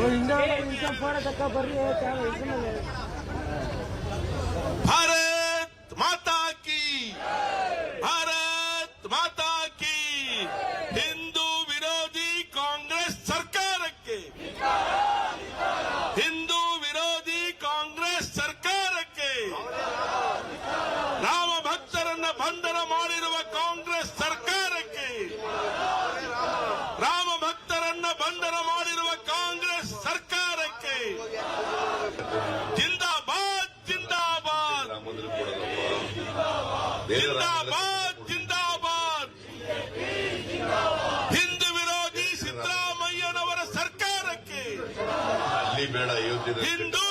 ಭಾರತ್ ಜಿಂದಾಬಾದ್ ಜಿಂದಾಬಾದ್ ರಾಮಂದಿರ ಕೊಡೋದಪ್ಪ ಬೇರೆ ರಾಮಂದಿರ ಜಿಂದಾಬಾದ್ ಜಿಂದಾಬಾದ್ ಹಿಂದೂ ವಿರೋಧಿ ಸಿದ್ದರಾಮಯ್ಯನವರ ಸರ್ಕಾರಕ್ಕೆ ಅಲ್ಲಿ ಬೇಡ ಅಯೋಧ್ಯೆ ಹಿಂದೂ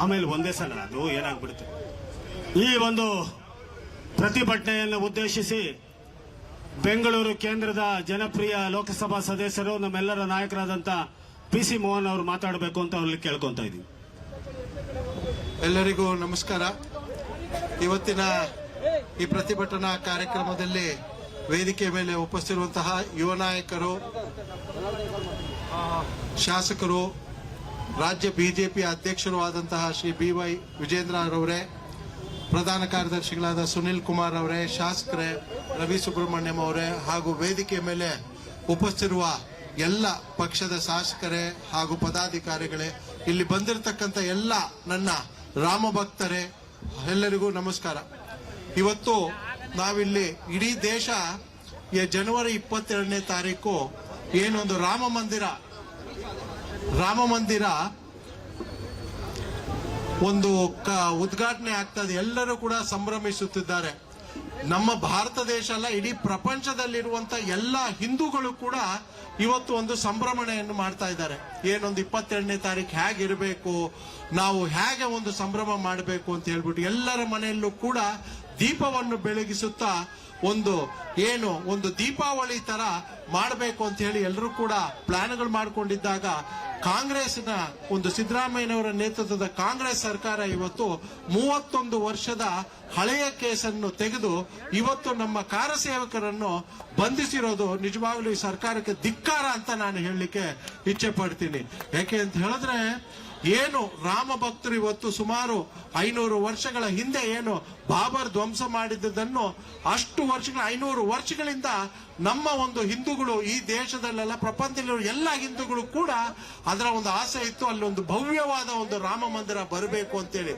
ಆಮೇಲೆ ಒಂದೇ ಸಲ ಅದು ಏನಾಗ್ಬಿಡುತ್ತೆ. ಈ ಒಂದು ಪ್ರತಿಭಟನೆಯನ್ನು ಉದ್ದೇಶಿಸಿ ಬೆಂಗಳೂರು ಕೇಂದ್ರದ ಜನಪ್ರಿಯ ಲೋಕಸಭಾ ಸದಸ್ಯರು, ನಮ್ಮೆಲ್ಲರ ನಾಯಕರಾದಂತ ಪಿ ಸಿ ಮೋಹನ್ ಅವರು ಮಾತಾಡಬೇಕು ಅಂತ ಅವ್ರಲ್ಲಿ ಕೇಳ್ಕೊತಾ ಇದ್ದೀವಿ ಎಲ್ಲರಿಗೂ ನಮಸ್ಕಾರ. ಇವತ್ತಿನ ಈ ಪ್ರತಿಭಟನಾ ಕಾರ್ಯಕ್ರಮದಲ್ಲಿ ವೇದಿಕೆ ಮೇಲೆ ಉಪಸ್ಥಿರುವಂತಹ ಯುವ ನಾಯಕರು ಶಾಸಕರು ರಾಜ್ಯ ಬಿಜೆಪಿ ಅಧ್ಯಕ್ಷರೂ ಆದಂತಹ ಶ್ರೀ ಬಿ ವೈ ವಿಜೇಂದ್ರರವರೇ, ಪ್ರಧಾನ ಕಾರ್ಯದರ್ಶಿಗಳಾದ ಸುನಿಲ್ ಕುಮಾರ್ ಅವರೇ, ಶಾಸಕರೇ ರವಿ ಸುಬ್ರಹ್ಮಣ್ಯಂ ಅವರೇ ಹಾಗೂ ವೇದಿಕೆ ಮೇಲೆ ಉಪಸ್ಥಿರುವ ಎಲ್ಲ ಪಕ್ಷದ ಶಾಸಕರೇ ಹಾಗೂ ಪದಾಧಿಕಾರಿಗಳೇ, ಇಲ್ಲಿ ಬಂದಿರತಕ್ಕಂಥ ಎಲ್ಲ ನನ್ನ ರಾಮ ಭಕ್ತರೇ ಎಲ್ಲರಿಗೂ ನಮಸ್ಕಾರ. ಇವತ್ತು ನಾವಿಲ್ಲಿ ಇಡೀ ದೇಶ ಜನವರಿ ಇಪ್ಪತ್ತೆರಡನೇ ತಾರೀಕು, ಏನೊಂದು ರಾಮ ಮಂದಿರ ರಾಮ ಮಂದಿರ ಒಂದು ಕ- ಉದ್ಘಾಟನೆ ಆಗ್ತದೆ. ಎಲ್ಲರೂ ಕೂಡ ಸಂಭ್ರಮಿಸುತ್ತಿದ್ದಾರೆ. ನಮ್ಮ ಭಾರತ ದೇಶ ಅಲ್ಲ, ಇಡೀ ಪ್ರಪಂಚದಲ್ಲಿರುವಂತ ಎಲ್ಲ ಹಿಂದೂಗಳು ಕೂಡ ಇವತ್ತು ಒಂದು ಸಂಭ್ರಮಣೆಯನ್ನು ಮಾಡ್ತಾ ಇದ್ದಾರೆ. ಏನೊಂದು ಇಪ್ಪತ್ತೆರಡನೇ ತಾರೀಕು ಹೇಗಿರಬೇಕು, ನಾವು ಹೇಗೆ ಒಂದು ಸಂಭ್ರಮ ಮಾಡಬೇಕು ಅಂತ ಹೇಳ್ಬಿಟ್ಟು ಎಲ್ಲರ ಮನೆಯಲ್ಲೂ ಕೂಡ ದೀಪವನ್ನು ಬೆಳಗಿಸುತ್ತಾ ಒಂದು ಏನು, ಒಂದು ದೀಪಾವಳಿ ತರ ಮಾಡಬೇಕು ಅಂತ ಹೇಳಿ ಎಲ್ಲರೂ ಕೂಡ ಪ್ಲಾನ್ಗಳು ಮಾಡಿಕೊಂಡಿದ್ದಾಗ ಕಾಂಗ್ರೆಸ್ನ ಒಂದು ಸಿದ್ದರಾಮಯ್ಯನವರ ನೇತೃತ್ವದ ಕಾಂಗ್ರೆಸ್ ಸರ್ಕಾರ ಇವತ್ತು ಮೂವತ್ತೊಂದು ವರ್ಷದ ಹಳೆಯ ಕೇಸನ್ನು ತೆಗೆದು ಇವತ್ತು ನಮ್ಮ ಕಾರಸೇವಕರನ್ನು ಬಂಧಿಸಿರೋದು ನಿಜವಾಗ್ಲೂ ಈ ಸರ್ಕಾರಕ್ಕೆ ಧಿಕ್ಕಾರ ಅಂತ ನಾನು ಹೇಳಲಿಕ್ಕೆ ಇಚ್ಛೆ ಪಡ್ತೀನಿ. ಯಾಕೆ ಅಂತ ಹೇಳಿದ್ರೆ ಏನು ರಾಮ ಭಕ್ತರು ಇವತ್ತು ಸುಮಾರು ಐನೂರು ವರ್ಷಗಳ ಹಿಂದೆ ಏನು ಬಾಬರ್ ಧ್ವಂಸ ಮಾಡಿದ್ದನ್ನು ಅಷ್ಟು ವರ್ಷಗಳ, ಐನೂರು ವರ್ಷಗಳಿಂದ ನಮ್ಮ ಒಂದು ಹಿಂದೂಗಳು ಈ ದೇಶದಲ್ಲೆಲ್ಲ, ಪ್ರಪಂಚದಲ್ಲಿರುವ ಎಲ್ಲ ಹಿಂದೂಗಳು ಕೂಡ ಅದರ ಒಂದು ಆಸೆ ಇತ್ತು. ಅಲ್ಲಿ ಒಂದು ಭವ್ಯವಾದ ಒಂದು ರಾಮ ಮಂದಿರ ಬರಬೇಕು ಅಂತೇಳಿ.